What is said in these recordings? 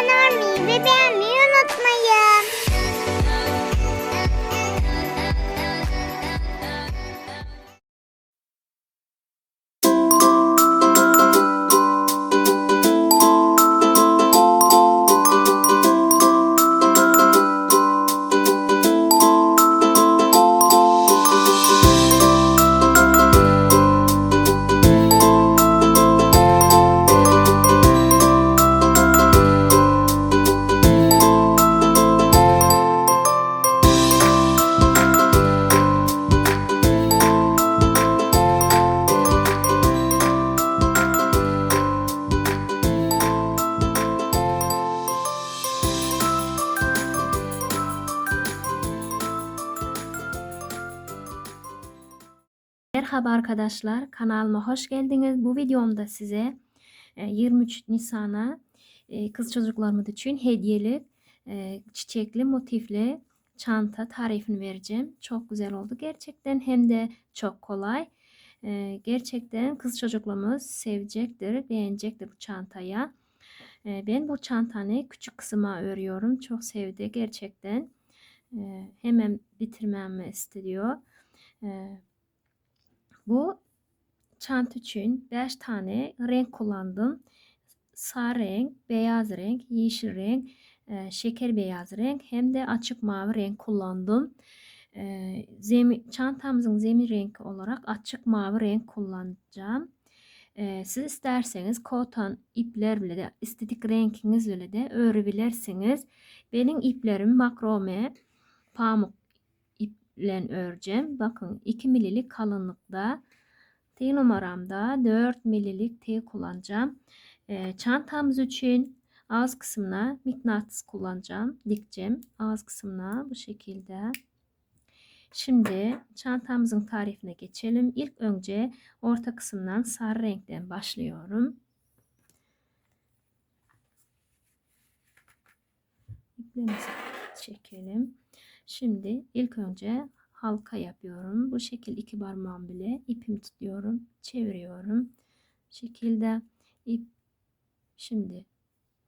ナミベベ Merhaba arkadaşlar, kanalıma hoş geldiniz. Bu videomda size e, 23 Nisan'a e, kız çocuklarımız için hediyeli e, çiçekli motifli çanta tarifini vereceğim. Çok güzel oldu gerçekten hem de çok kolay. E, Gerçekten kız çocuklarımız sevecektir, beğenecektir bu çantaya. E, Ben bu çantanı küçük kısma örüyorum. Çok sevdi gerçekten. E, Hemen bitirmemi istiyor. Bu çanta için 5 tane renk kullandım. Sarı renk, beyaz renk, yeşil renk, e, şeker beyaz renk hem de açık mavi renk kullandım. E, zemi, çantamızın zemin rengi olarak açık mavi renk kullanacağım. E, siz isterseniz koton iplerle de istedik renkinizle de örebilirsiniz. Benim iplerim makrome pamuk iple öreceğim. Bakın 2 mililik kalınlıkta. T numaramda 4 mililik T kullanacağım. E, çantamız için ağız kısmına mıknatıs kullanacağım. Dikeceğim ağız kısmına bu şekilde. Şimdi çantamızın tarifine geçelim. İlk önce orta kısımdan sarı renkten başlıyorum. İplerimizi çekelim. Şimdi ilk önce halka yapıyorum. Bu şekil iki parmağım bile ipimi tutuyorum. Çeviriyorum. Bu şekilde ip şimdi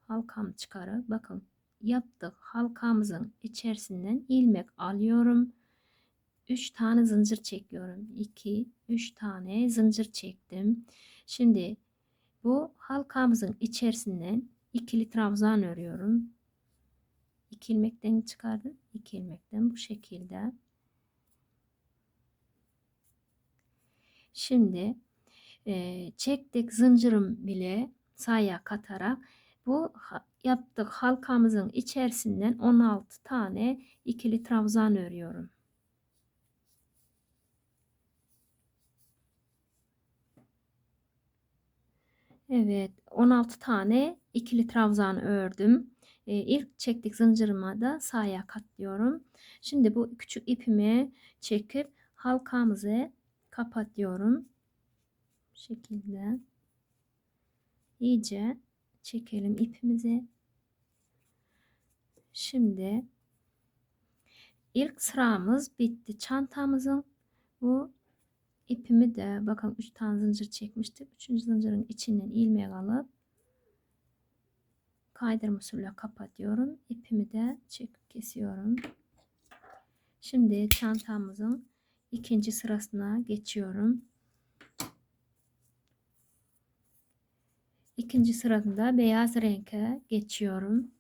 halkam çıkarıp bakın yaptık halkamızın içerisinden ilmek alıyorum. 3 tane zincir çekiyorum. 2 3 tane zincir çektim. Şimdi bu halkamızın içerisinden ikili trabzan örüyorum. 2 ilmekten çıkardım. 2 ilmekten bu şekilde. Şimdi e, çektik zincirim bile saya katarak bu yaptık halkamızın içerisinden 16 tane ikili trabzan örüyorum. Evet 16 tane ikili trabzan ördüm. Ee, ilk çektik zincirime de sağa katlıyorum. Şimdi bu küçük ipimi çekip halkamızı kapatıyorum. Bu şekilde iyice çekelim ipimizi. Şimdi ilk sıramız bitti. Çantamızın bu ipimi de bakın 3 tane zincir çekmiştik. 3. zincirin içinden ilmeği alıp kaydırma usulüyle kapatıyorum. İpimi de çekip kesiyorum. Şimdi çantamızın ikinci sırasına geçiyorum. İkinci sırasında beyaz renke geçiyorum.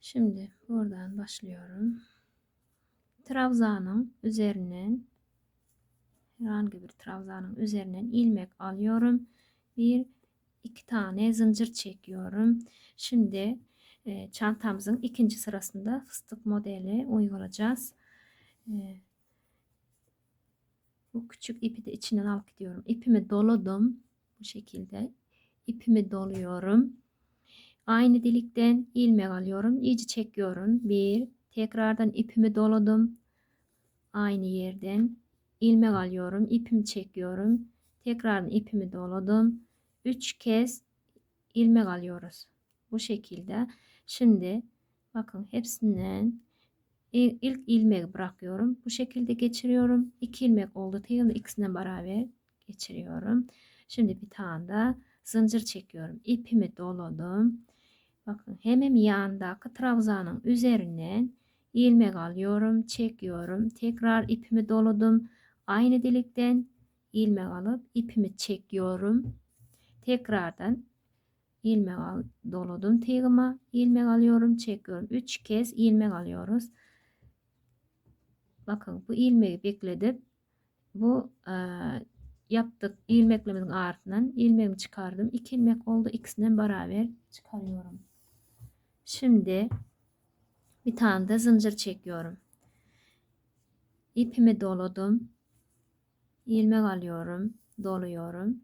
Şimdi buradan başlıyorum. Trabzanın üzerinden herhangi bir trabzanın üzerinden ilmek alıyorum. Bir iki tane zincir çekiyorum. Şimdi e, çantamızın ikinci sırasında fıstık modeli uygulayacağız. E, bu küçük ipi de içinden alıp gidiyorum. İpimi doladım. Bu şekilde ipimi doluyorum. Aynı delikten ilmek alıyorum. İyice çekiyorum. Bir. Tekrardan ipimi doladım. Aynı yerden ilmek alıyorum. ipimi çekiyorum. Tekrardan ipimi doladım. 3 kez ilmek alıyoruz. Bu şekilde. Şimdi bakın hepsinden İl- ilk ilmeği bırakıyorum. Bu şekilde geçiriyorum. 2 ilmek oldu. Tığımı ikisine beraber geçiriyorum. Şimdi bir tane de zincir çekiyorum. İpimi doladım. Bakın hemen yandaki trabzanın üzerinden ilmek alıyorum, çekiyorum. Tekrar ipimi doladım. Aynı delikten ilmek alıp ipimi çekiyorum. Tekrardan ilmek al, doladım tığıma. ilmek alıyorum, çekiyorum. 3 kez ilmek alıyoruz. Bakın bu ilmeği bekledim. Bu e, yaptık ilmeklerimizin ardından ilmeğimi çıkardım. 2 ilmek oldu. İkisinden beraber çıkarıyorum. Şimdi bir tane de zincir çekiyorum. İpimi doladım. İlmek alıyorum. Doluyorum.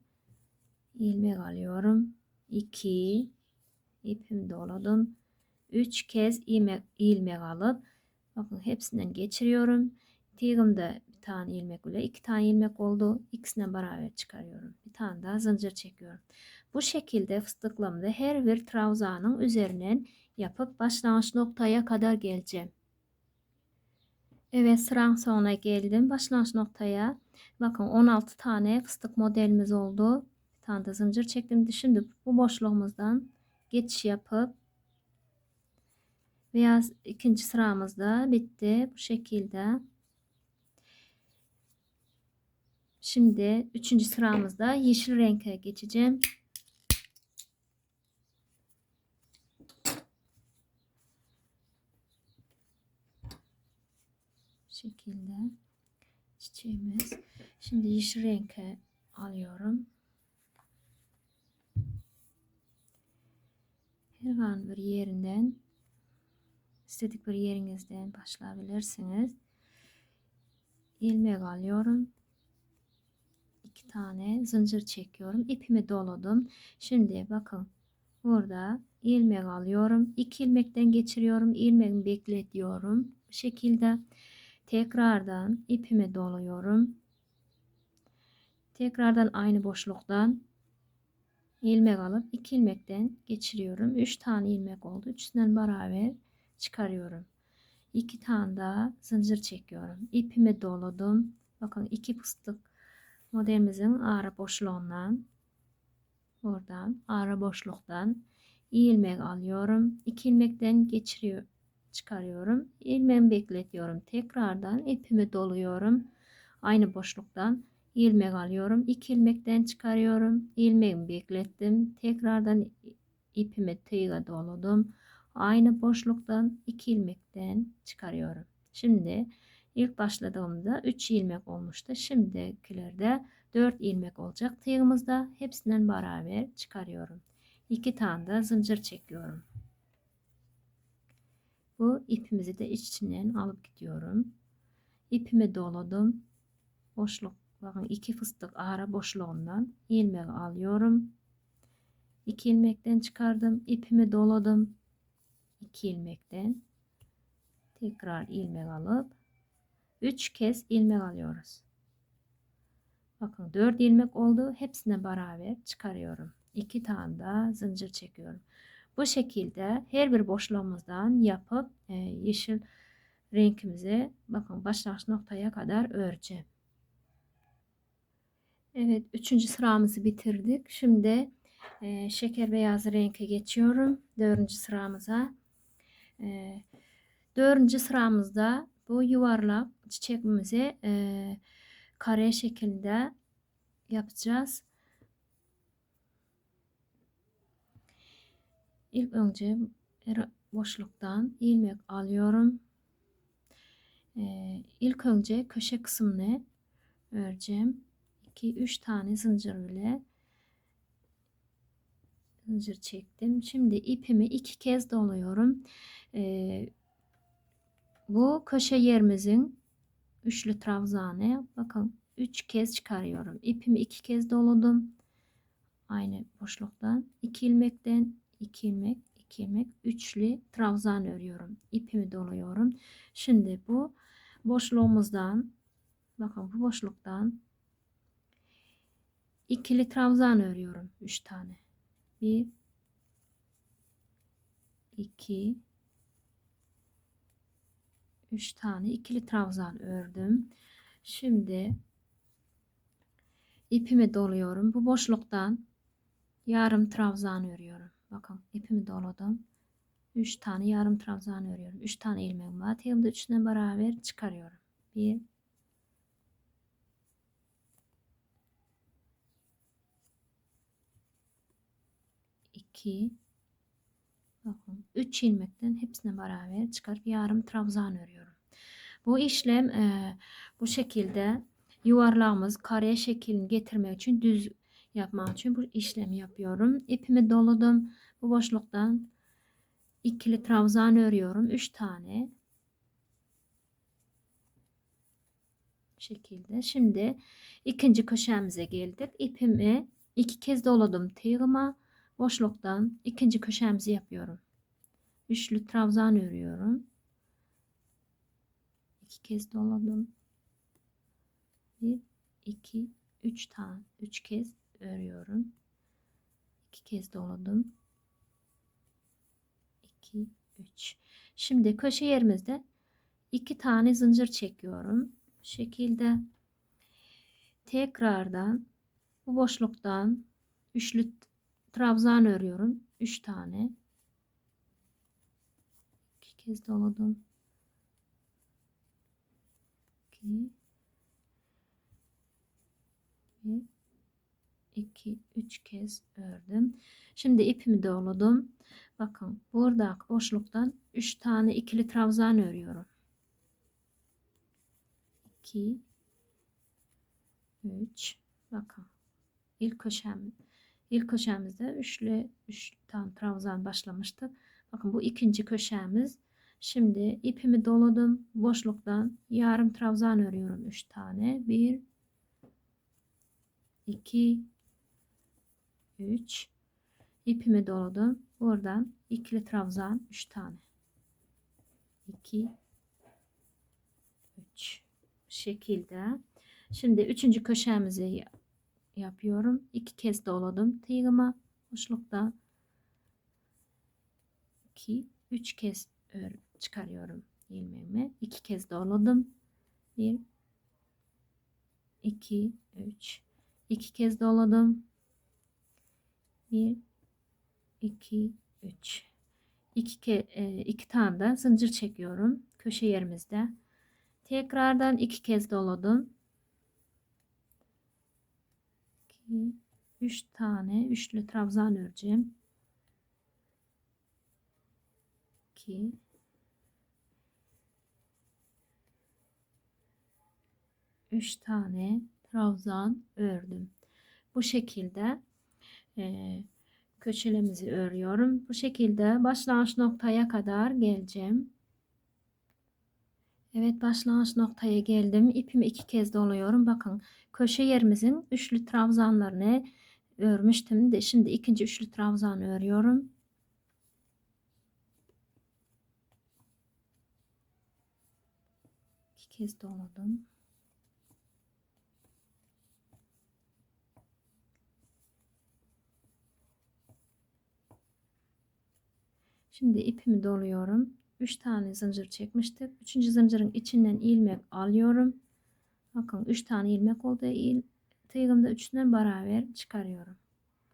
ilmek alıyorum. 2 ipimi doladım. 3 kez ilmek, ilmek alıp bakın hepsinden geçiriyorum. Tığımda bir tane ilmek ile iki tane ilmek oldu. İkisinden beraber çıkarıyorum. Bir tane daha zincir çekiyorum. Bu şekilde fıstıklamada her bir trabzanın üzerinden yapıp başlangıç noktaya kadar geleceğim. Evet sıranın sonuna geldim. Başlangıç noktaya bakın 16 tane fıstık modelimiz oldu. Bir tane de zincir çektim. Şimdi bu boşluğumuzdan geçiş yapıp veya ikinci sıramızda bitti. Bu şekilde. Şimdi üçüncü sıramızda yeşil renke geçeceğim. Şekilde çiçeğimiz. Şimdi yeşil renke alıyorum. Herhangi bir yerinden istedik bir yerinizden başlayabilirsiniz. ilmek alıyorum. iki tane zincir çekiyorum. İpimi doladım. Şimdi bakın burada ilmek alıyorum. iki ilmekten geçiriyorum. ilmeğimi bekletiyorum. Bu şekilde tekrardan ipimi doluyorum. Tekrardan aynı boşluktan ilmek alıp iki ilmekten geçiriyorum. Üç tane ilmek oldu. Üçünden beraber çıkarıyorum. İki tane daha zincir çekiyorum. İpimi doladım. Bakın iki fıstık modelimizin ara boşluğundan buradan ara boşluktan ilmek alıyorum. İki ilmekten geçiriyor, çıkarıyorum. İlmeğimi bekletiyorum. Tekrardan ipimi doluyorum. Aynı boşluktan ilmek alıyorum. İki ilmekten çıkarıyorum. İlmeğimi beklettim. Tekrardan ipimi tığla doladım. Aynı boşluktan iki ilmekten çıkarıyorum. Şimdi ilk başladığımda 3 ilmek olmuştu. Şimdikilerde 4 ilmek olacak. Tığımızda hepsinden beraber çıkarıyorum. 2 tane de zincir çekiyorum. Bu ipimizi de içinden alıp gidiyorum. İpimi doladım. Boşluk bakın iki fıstık ara boşluğundan ilmek alıyorum. 2 ilmekten çıkardım. ipimi doladım. 2 ilmekten tekrar ilmek alıp 3 kez ilmek alıyoruz. Bakın 4 ilmek oldu. Hepsine beraber çıkarıyorum. 2 tane daha zincir çekiyorum. Bu şekilde her bir boşluğumuzdan yapıp e, yeşil renkimizi bakın başlangıç noktaya kadar öreceğim. Evet, üçüncü sıramızı bitirdik. Şimdi e, şeker beyazı renke geçiyorum. Dördüncü sıramıza. E, dördüncü sıramızda bu yuvarlak çiçekimizi e, kare şeklinde yapacağız. İlk önce boşluktan ilmek alıyorum. Ee, ilk önce köşe kısmını öreceğim. 2-3 tane zincir ile zincir çektim. Şimdi ipimi iki kez doluyorum. Ee, bu köşe yerimizin üçlü trabzanı bakın 3 kez çıkarıyorum. İpimi iki kez doladım. Aynı boşluktan 2 ilmekten 2 ilmek 2 ilmek üçlü trabzan örüyorum. İpimi doluyorum. Şimdi bu boşluğumuzdan bakın bu boşluktan ikili trabzan örüyorum. 3 tane. 1 2 3 tane ikili trabzan ördüm. Şimdi ipimi doluyorum. Bu boşluktan yarım trabzan örüyorum. Bakın ipimi doladım. 3 tane yarım trabzan örüyorum. 3 tane ilmeğim var. Tığımda üçüne beraber çıkarıyorum. 1 2 Bakın 3 ilmekten hepsine beraber çıkarıp yarım trabzan örüyorum. Bu işlem e, bu şekilde yuvarlağımız kareye şeklini getirmek için düz yapmak için bu işlemi yapıyorum. İpimi doladım. Bu boşluktan ikili trabzan örüyorum. 3 tane. Şekilde. Şimdi ikinci köşemize geldik. İpimi iki kez doladım tığıma. Boşluktan ikinci köşemizi yapıyorum. Üçlü trabzan örüyorum. İki kez doladım. Bir, iki, üç tane, üç kez örüyorum. İki kez doladım. İki, üç. Şimdi köşe yerimizde iki tane zincir çekiyorum. Bu şekilde tekrardan bu boşluktan üçlü trabzan örüyorum. Üç tane. İki kez doladım. İki. Bir. iki, üç kez ördüm. Şimdi ipimi doladım. Bakın burada boşluktan üç tane ikili trabzan örüyorum. 2 3 bakın ilk köşem ilk köşemizde üçlü üç tane trabzan başlamıştık. Bakın bu ikinci köşemiz. Şimdi ipimi doladım. Boşluktan yarım trabzan örüyorum 3 tane. 1 2 3 ipimi doladım. Buradan ikili trabzan 3 tane. 2 3 şekilde. Şimdi üçüncü köşemizi yapıyorum. İki kez doladım tığıma boşlukta. 2 3 kez ör, çıkarıyorum ilmeğimi. İki kez doladım. 1 2 3 2 kez doladım. 1 2 3 2 ke, e, iki tane de zincir çekiyorum köşe yerimizde. Tekrardan iki kez doladım. 2 3 tane üçlü trabzan öreceğim. 2 3 tane trabzan ördüm. Bu şekilde e, köşelerimizi örüyorum. Bu şekilde başlangıç noktaya kadar geleceğim. Evet başlangıç noktaya geldim. İpimi iki kez doluyorum. Bakın köşe yerimizin üçlü trabzanlarını örmüştüm de şimdi ikinci üçlü trabzan örüyorum. İki kez doladım. Şimdi ipimi doluyorum. 3 tane zincir çekmiştik. 3. zincirin içinden ilmek alıyorum. Bakın 3 tane ilmek oldu. İl, tığımda üçünden beraber çıkarıyorum.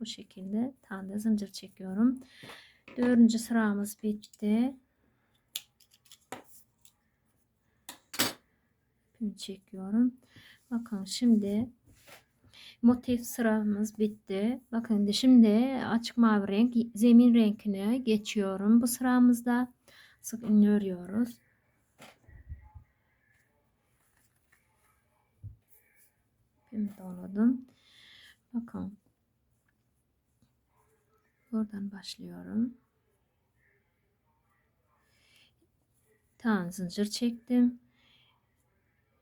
Bu şekilde tane zincir çekiyorum. Dördüncü sıramız bitti. İpimi çekiyorum. Bakın şimdi motif sıramız bitti. Bakın şimdi açık mavi renk zemin renkine geçiyorum. Bu sıramızda sık iğne örüyoruz. İpimi doladım. Bakın. Buradan başlıyorum. Tane zincir çektim.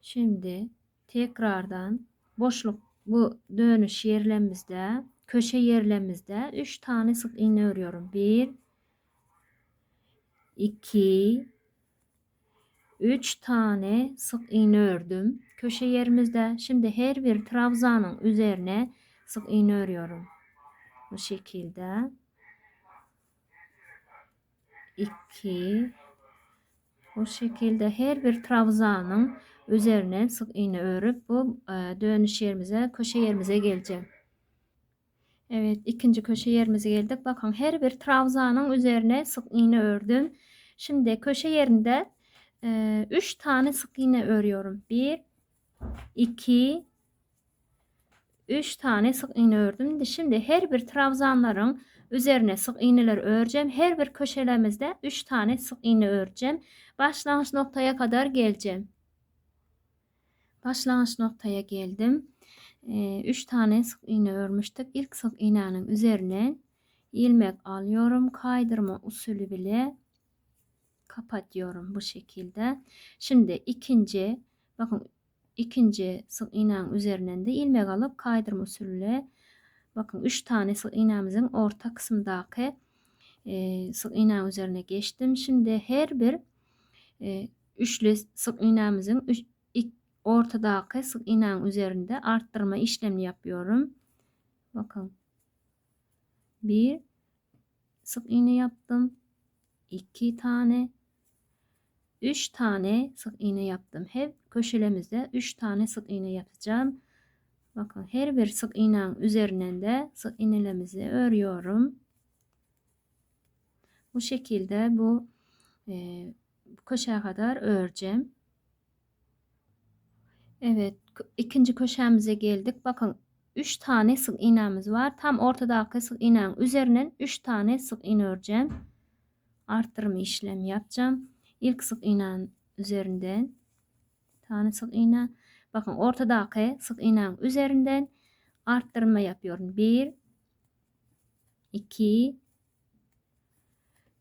Şimdi tekrardan boşluk bu dönüş yerlerimizde köşe yerlerimizde 3 tane sık iğne örüyorum. 1 2 3 tane sık iğne ördüm. Köşe yerimizde şimdi her bir trabzanın üzerine sık iğne örüyorum. Bu şekilde 2 Bu şekilde her bir trabzanın üzerine sık iğne örüp bu e, dönüş yerimize, köşe yerimize geleceğim. Evet, ikinci köşe yerimize geldik. Bakın her bir trabzanın üzerine sık iğne ördüm. Şimdi köşe yerinde 3 tane sık iğne örüyorum. 1 2 3 tane sık iğne ördüm. Şimdi her bir trabzanların üzerine sık iğneler öreceğim. Her bir köşelerimizde 3 tane sık iğne öreceğim. Başlangıç noktaya kadar geleceğim. Başlangıç noktaya geldim. 3 tane sık iğne örmüştük. İlk sık iğnenin üzerine ilmek alıyorum. Kaydırma usulü bile kapatıyorum bu şekilde. Şimdi ikinci bakın ikinci sık iğnenin üzerinden de ilmek alıp kaydırma usulüyle bakın 3 tane sık iğnemizin orta kısımdaki e, sık iğnenin üzerine geçtim. Şimdi her bir e, üçlü sık iğnemizin ilk, ortadaki sık iğnenin üzerinde arttırma işlemi yapıyorum. Bakın bir sık iğne yaptım. iki tane 3 tane sık iğne yaptım. Hep köşelerimizde 3 tane sık iğne yapacağım. Bakın her bir sık iğnenin üzerinden de sık iğnelerimizi örüyorum. Bu şekilde bu e, köşeye kadar öreceğim. Evet ikinci köşemize geldik. Bakın 3 tane sık iğnemiz var. Tam ortadaki sık iğnenin üzerinden 3 tane sık iğne öreceğim. Arttırma işlemi yapacağım. İlk sık iğnenin üzerinden tane sık iğne. Bakın ortadaki sık iğnenin üzerinden arttırma yapıyorum. 1 2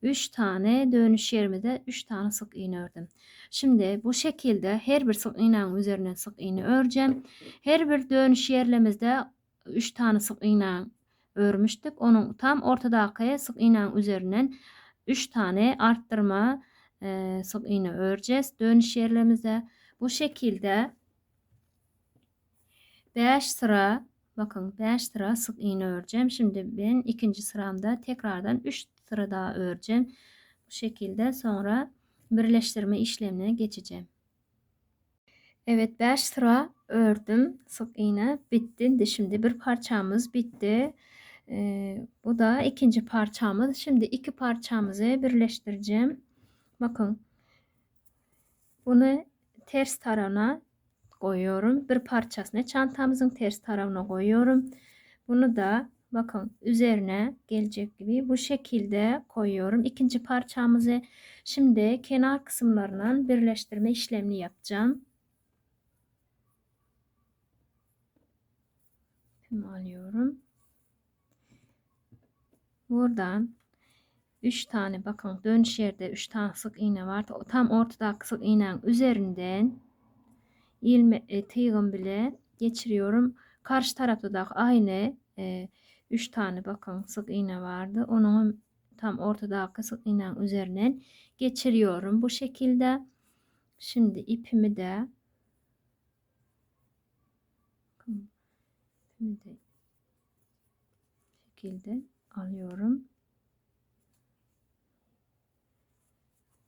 3 tane dönüş yerimde 3 tane sık iğne ördüm. Şimdi bu şekilde her bir sık iğnenin üzerine sık iğne öreceğim. Her bir dönüş yerlerimizde 3 tane sık iğne örmüştük. Onun tam ortadaki sık iğnenin üzerinden 3 tane arttırma e, sık iğne öreceğiz. Dönüş yerlerimizde bu şekilde 5 sıra bakın 5 sıra sık iğne öreceğim. Şimdi ben ikinci sıramda tekrardan 3 sıra daha öreceğim. Bu şekilde sonra birleştirme işlemine geçeceğim. Evet 5 sıra ördüm. Sık iğne bitti. Şimdi bir parçamız bitti. Ee, bu da ikinci parçamız. Şimdi iki parçamızı birleştireceğim. Bakın. Bunu ters tarafına koyuyorum. Bir parçasını çantamızın ters tarafına koyuyorum. Bunu da bakın üzerine gelecek gibi bu şekilde koyuyorum. İkinci parçamızı şimdi kenar kısımlarından birleştirme işlemini yapacağım. alıyorum. Buradan 3 tane bakın dönüş yerde 3 tane sık iğne var. Tam ortadaki sık iğnenin üzerinden ilme e, tığım bile geçiriyorum. Karşı tarafta da aynı 3 e, tane bakın sık iğne vardı. Onun tam ortadaki sık iğnenin üzerinden geçiriyorum. Bu şekilde şimdi ipimi de ipimi de şekilde alıyorum.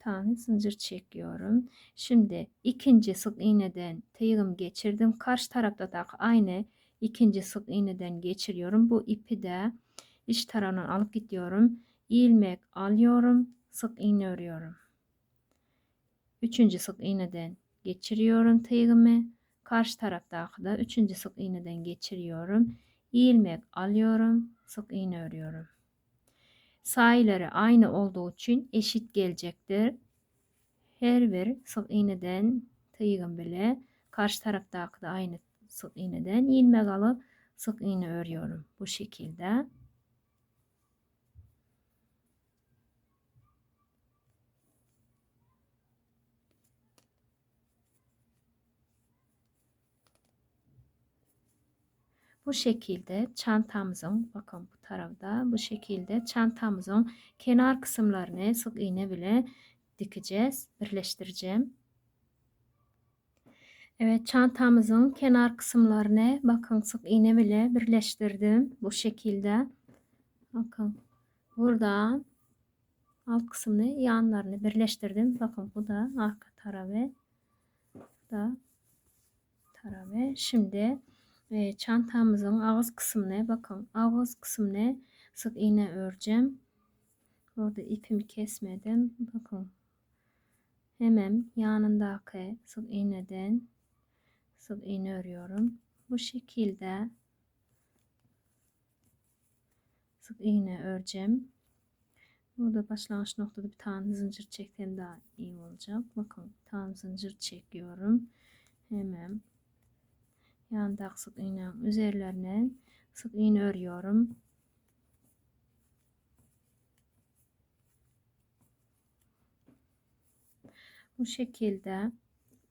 tane zincir çekiyorum. Şimdi ikinci sık iğneden tığım geçirdim. Karşı tarafta da aynı ikinci sık iğneden geçiriyorum. Bu ipi de iç tarafından alıp gidiyorum. ilmek alıyorum. Sık iğne örüyorum. Üçüncü sık iğneden geçiriyorum tığımı. Karşı tarafta da üçüncü sık iğneden geçiriyorum. ilmek alıyorum. Sık iğne örüyorum sayıları aynı olduğu için eşit gelecektir. Her bir sık iğneden tığım bile karşı taraftaki de aynı sık iğneden ilmek alıp sık iğne örüyorum. Bu şekilde. Bu şekilde çantamızın bakın bu tarafta bu şekilde çantamızın kenar kısımlarını sık iğne bile dikeceğiz. Birleştireceğim. Evet çantamızın kenar kısımlarını bakın sık iğne bile birleştirdim. Bu şekilde. Bakın buradan alt kısmını yanlarını birleştirdim. Bakın bu da arka tarafı. Da tarafı. Şimdi e, çantamızın ağız kısmına bakın ağız kısmına sık iğne öreceğim. Orada ipimi kesmedim. Bakın hemen yanındaki sık iğneden sık iğne örüyorum. Bu şekilde sık iğne öreceğim. Burada başlangıç noktada bir tane zincir çektim daha iyi olacak. Bakın bir tane zincir çekiyorum. Hemen yandaki sık iğnenin üzerlerine sık iğne örüyorum. Bu şekilde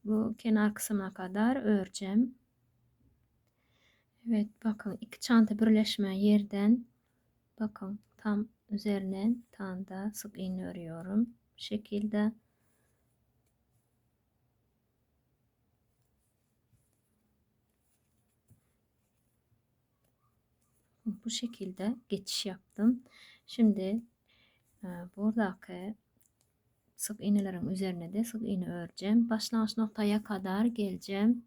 bu kenar kısmına kadar öreceğim. Evet bakın iki çanta birleşme yerden bakın tam üzerine tane da sık iğne örüyorum. Bu şekilde bu şekilde geçiş yaptım. Şimdi e, buradaki sık iğnelerin üzerine de sık iğne öreceğim. Başlangıç noktaya kadar geleceğim.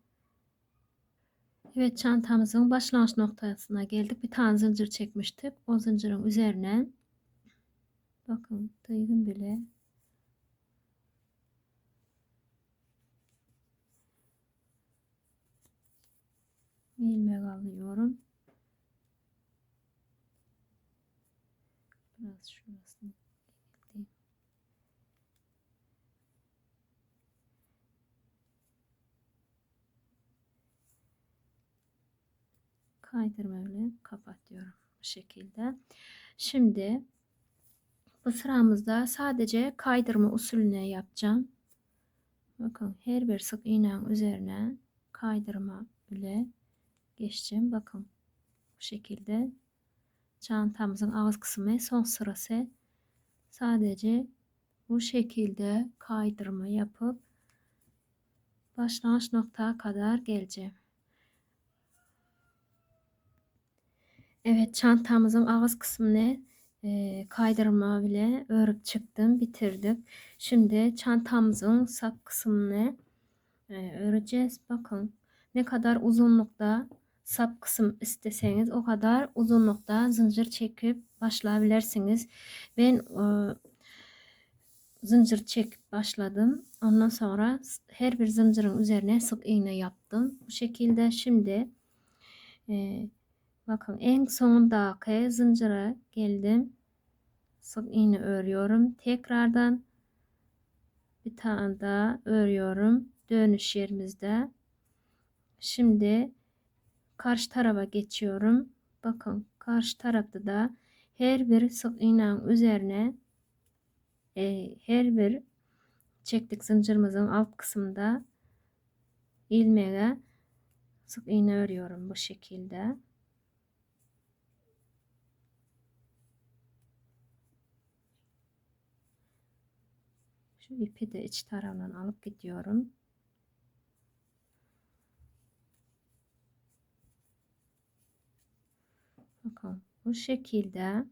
Evet çantamızın başlangıç noktasına geldik. Bir tane zincir çekmiştik. O zincirin üzerine bakın duygun bile ilmek alıyorum. Biraz şurasını kaydırma ile kapatıyorum bu şekilde. Şimdi bu sıramızda sadece kaydırma usulüne yapacağım. Bakın her bir sık iğnenin üzerine kaydırma ile geçeceğim. Bakın bu şekilde çantamızın ağız kısmı son sırası sadece bu şekilde kaydırma yapıp başlangıç noktaya kadar geleceğim. Evet çantamızın ağız kısmını e, kaydırma bile örüp çıktım bitirdik. Şimdi çantamızın sap kısmını e, öreceğiz. Bakın ne kadar uzunlukta sap kısım isteseniz o kadar uzunlukta zincir çekip başlayabilirsiniz. Ben e, zincir çekip başladım. Ondan sonra her bir zincirin üzerine sık iğne yaptım. Bu şekilde şimdi e, bakın en sondaki zincire geldim. Sık iğne örüyorum. Tekrardan bir tane daha örüyorum. Dönüş yerimizde. Şimdi karşı tarafa geçiyorum. Bakın karşı tarafta da her bir sık iğnenin üzerine e, her bir çektik zincirimizin alt kısmında ilmeğe sık iğne örüyorum bu şekilde. İpi de iç tarafından alıp gidiyorum. Bakın bu şekilde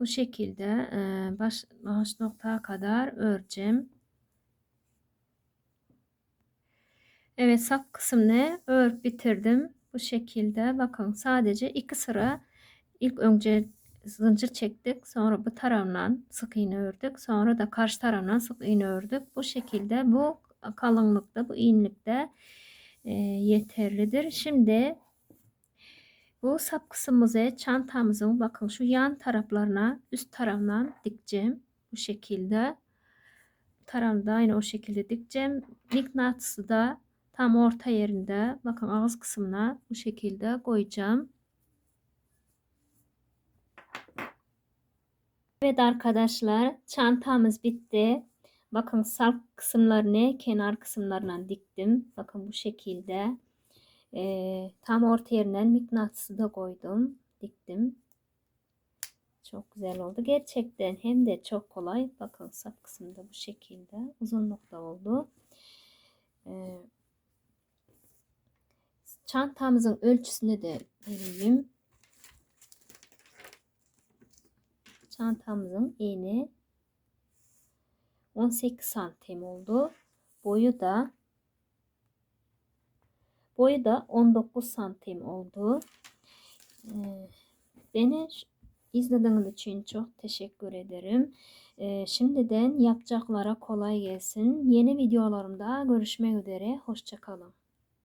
bu şekilde e, baş, baş noktaya kadar öreceğim. Evet sap kısmını örüp bitirdim. Bu şekilde bakın sadece iki sıra ilk önce zincir çektik. Sonra bu tarafından sık iğne ördük. Sonra da karşı tarafından sık iğne ördük. Bu şekilde bu kalınlıkta bu inlikte e, yeterlidir. Şimdi bu sap kısmımızı çantamızın bakın şu yan taraflarına üst tarafından dikeceğim. Bu şekilde. Tarafında aynı o şekilde dikeceğim. Mıknatısı da tam orta yerinde. Bakın ağız kısmına bu şekilde koyacağım. Evet arkadaşlar çantamız bitti. Bakın sap kısımlarını kenar kısımlarına diktim. Bakın bu şekilde. Ee, tam orta yerinden mıknatısı da koydum. Diktim. Çok güzel oldu. Gerçekten hem de çok kolay. Bakın sap kısmında bu şekilde. Uzunlukta oldu. Ee, çantamızın ölçüsünü de vereyim. Çantamızın eni 18 santim oldu. Boyu da boyu da 19 santim oldu. Ee, Beni izlediğiniz için çok teşekkür ederim. Ee, Şimdiden yapacaklara kolay gelsin. Yeni videolarımda görüşmek üzere. Hoşçakalın.